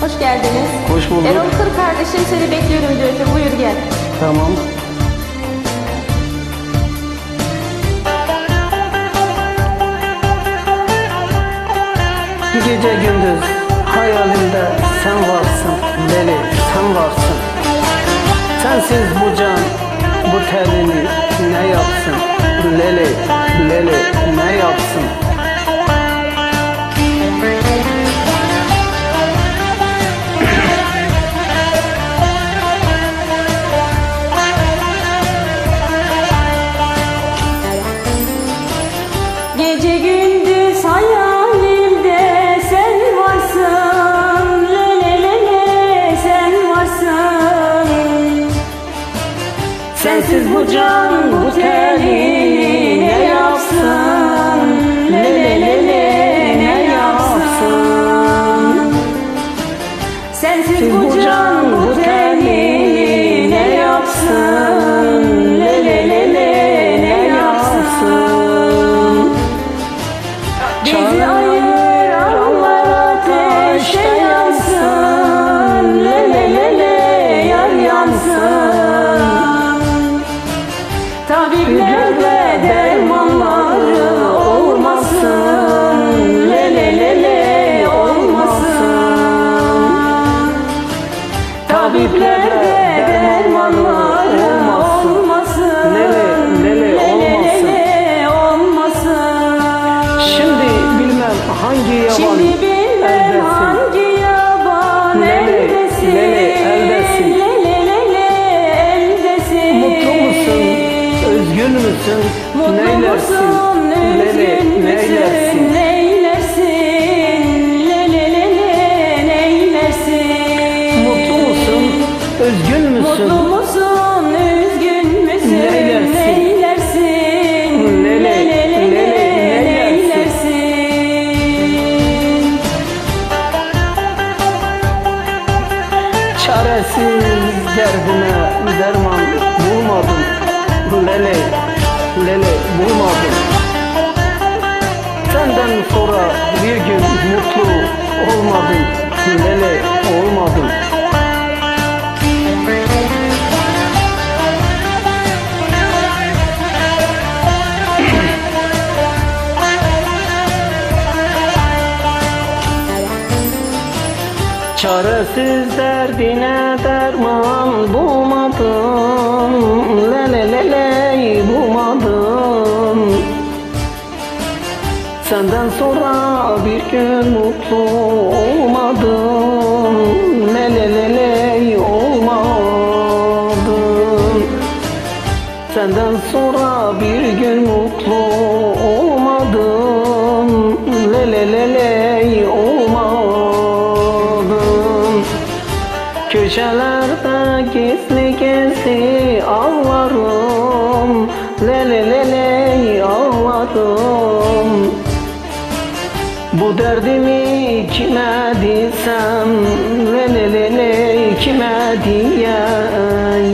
Hoş geldiniz. Hoş bulduk. Erol Kır kardeşim seni bekliyorum diyor. Buyur gel. Tamam. Gece gündüz hayalimde sen varsın Leli sen varsın Sensiz bu can bu telini ne yapsın Leli Leli ne yapsın Sensiz bu can bu telini ne yapsın? Le le le Müsün? Mutlu Neylersin? musun? Üzgün neylersin? müsün? Neylersin? Lele, lele, neylersin? Mutlu musun? Özgün müsün? Mutlu musun? Üzgün müsün? Neylersin? Neylersin? Lele, Lele, lele, neylersin? neylersin? Çaresiz derdime derman bulmadım. Lele, lele bulmadım. Senden sonra bir gün mutlu olmadım. Lele olmadım. Çaresiz derdine derman bulmadım Senden sonra bir gün mutlu olmadım. Lele lele olmadım. Senden sonra bir gün mutlu olmadım. Lele lele olmadım. Köşelerde gizli gizli ağlarım Bu derdimi kime desem? Lele lele kime diyeyim?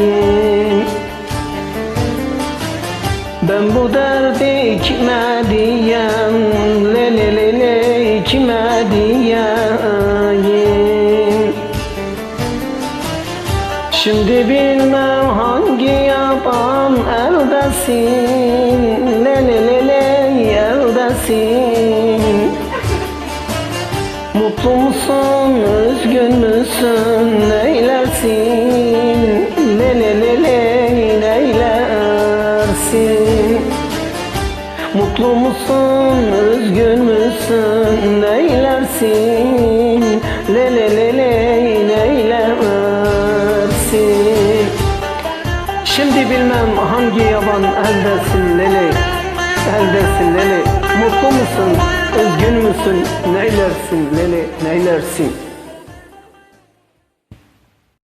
Ben bu derdi kime diyem Le le le le kime diyeyim? Şimdi bilmem hangi yaban eldesin Mutlu musun, üzgün müsün, neylersin? Le le le le neylersin? Mutlu musun, üzgün müsün, neylersin? Le le le le neylersin? Şimdi bilmem hangi yaban eldesin lele Eldesin lele Mutlu musun? Üzgün müsün? Neylersin lele neylersin?